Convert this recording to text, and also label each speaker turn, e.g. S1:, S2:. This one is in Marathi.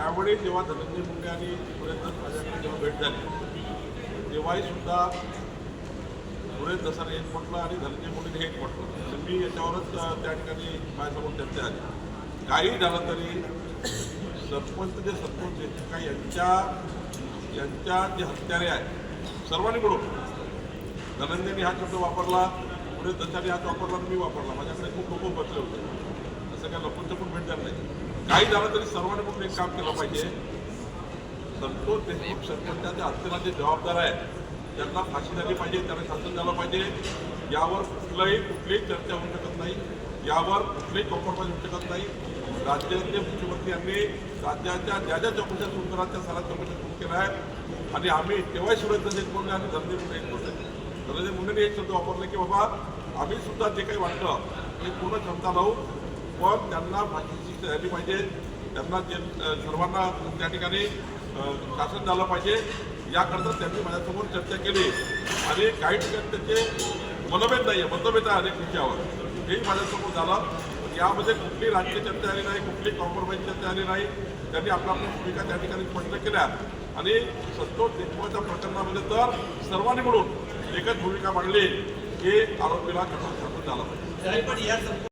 S1: त्यावेळी जेव्हा धनंजय मुंडे आणि सुरेंद्र माझ्याकडे जेव्हा भेट झाली तेव्हाही सुद्धा सुरेंद्र दसाने एक म्हटलं आणि धनंजय मुंडेने एक म्हटलं. तर मी याच्यावरच त्या ठिकाणी माझ्यासमोर चर्चा आली काही झालं तरी सरपंच जे सरपंच आहेत का यांच्या यांच्या जे हत्यारे आहेत सर्वांनी मिळून धनंजयने हा शब्द वापरला पुढे दशाने हाच वापरला मी वापरला. माझ्याकडे खूप लोक बसले होते. असं काय लपून पण भेट झालं नाही. काही झालं तरी सर्वांनी मिळून एक काम केलं पाहिजे. संतोष देशमुख सरपंचाच्या हत्येला जे जबाबदार आहे त्यांना फाशी झाली पाहिजे त्यांना शासन झालं पाहिजे. यावर कुठलाही कुठलीही चर्चा होऊ शकत नाही. यावर कुठलीही कॉम्प्रोमाइज होऊ शकत नाही. राज्याचे मुख्यमंत्री यांनी राज्याच्या ज्या ज्या चौकशा सुरू करा त्या साऱ्या चौकशा सुरू केल्या आहेत आणि आम्ही तेव्हाही सुरेंद्र देशमुख आणि धनंजय मुंडे एक बोलले धनंजय मुंडेने एक शब्द वापरले की बाबा आम्ही सुद्धा जे काही वाटलं ते पूर्ण क्षमता लावू पण त्यांना फाशीची शिक्षा झाली पाहिजे. त्यांना जे सर्वांना त्या ठिकाणी शासन झालं पाहिजे. याकरता त्यांनी माझ्यासमोर चर्चा केली. आणि काही ठिकाणी त्याचे मनभेद नाही आहे मतभेद आहे अनेक विषयावर. हेही माझ्यासमोर झालं. यामध्ये कुठली राजकीय चर्चा आली नाही कुठली कॉम्प्रोमाइज चर्चा आली नाही. त्यांनी आपल्या आपल्या भूमिका त्या ठिकाणी स्पष्ट केल्या. आणि संतोष देशमुखच्या प्रकरणामध्ये तर सर्वांनी मिळून एकच भूमिका मांडली. की आरोपीला कठोर शासन झालं पाहिजे.